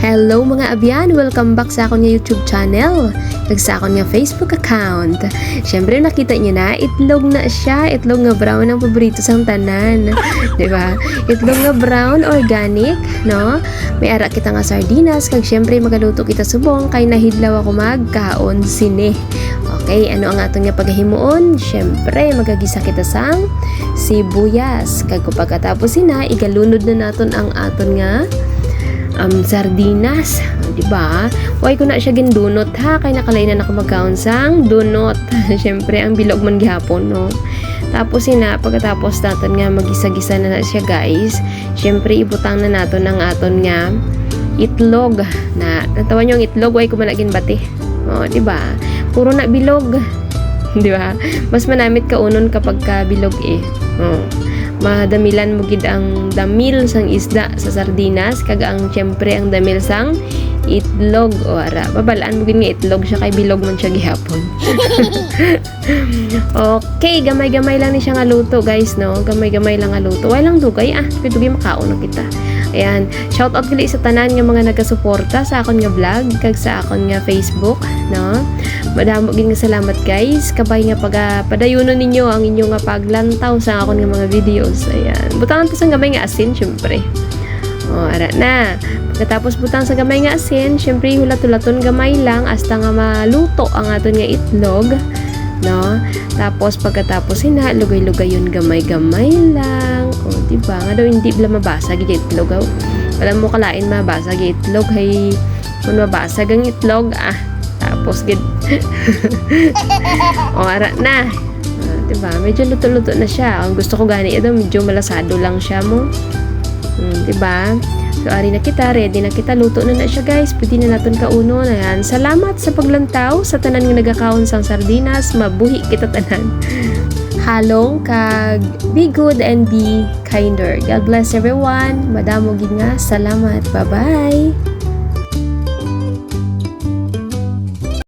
Hello mga abyan! Welcome back sa akong YouTube channel. Kag sa akong Facebook account. Siyempre nakita niyo na, itlog na siya. Itlog nga brown ang paborito sang tanan. 'Di ba? Itlog nga brown, organic, no? May ara kita nga sardinas. Kag siyempre magaluto kita subong kay nahidlaw ako magkaon sine. Okay, ano ang aton nga paghimuon? Siyempre, magagisa kita sang sibuyas. Kag pagkatapos sina, igalunod na naton ang aton nga um, sardinas. Di ba? Why ko na siya gindunot ha? Kay nakalay na ako magkaon sang dunot. Siyempre, ang bilog man gihapon, no? Tapos sina, pagkatapos natin nga magisa-gisa na, na siya guys, syempre ibutang na nato ng aton nga itlog na natawan yung itlog way ko managin bati. Oh, di ba? Puro na bilog. di ba? Mas manamit ka unon kapag ka bilog eh. Oh madamilan mo gid ang damil sang isda sa sardinas kag ang syempre ang damil sang itlog. O ara babalaan mo gid nga itlog siya kay bilog man siya gihapon. Okay gamay-gamay lang ni siya nga luto guys no? Gamay-gamay lang nga luto. Way lang dugay ah. Pwede makaon na kita Ayan, shout out gali sa tanan nga mga nagasuporta sa akon nga vlog kag sa akon nga Facebook, no? Madamo gid nga salamat guys. Kabay nga pag padayunon ninyo ang inyo nga paglantaw sa akon nga mga videos. Ayan. Butangan to sa gamay nga asin syempre. O, ara na. Pagkatapos butang sa gamay nga asin, syempre hulat-hulaton gamay lang hasta nga maluto ang aton nga itlog no? Tapos pagkatapos sina lugay-lugay yun gamay-gamay lang. O di ba? Nga daw hindi bla mabasag itlog. Oh. Alam mo kalain mabasag itlog hay kung mabasag ang itlog ah. Tapos gid O ara na. Ah, di ba? Medyo luto-luto na siya. Ang gusto ko gani ito medyo malasado lang siya mo. Hmm, di ba? So, ari na kita, ready na kita, luto na na siya guys. Pwede na natin kauno. Ayan. Salamat sa paglantaw, sa tanan nga nagakaon sang sardinas. Mabuhi kita tanan. Halong kag be good and be kinder. God bless everyone. Madamo gid nga. Salamat. Bye-bye.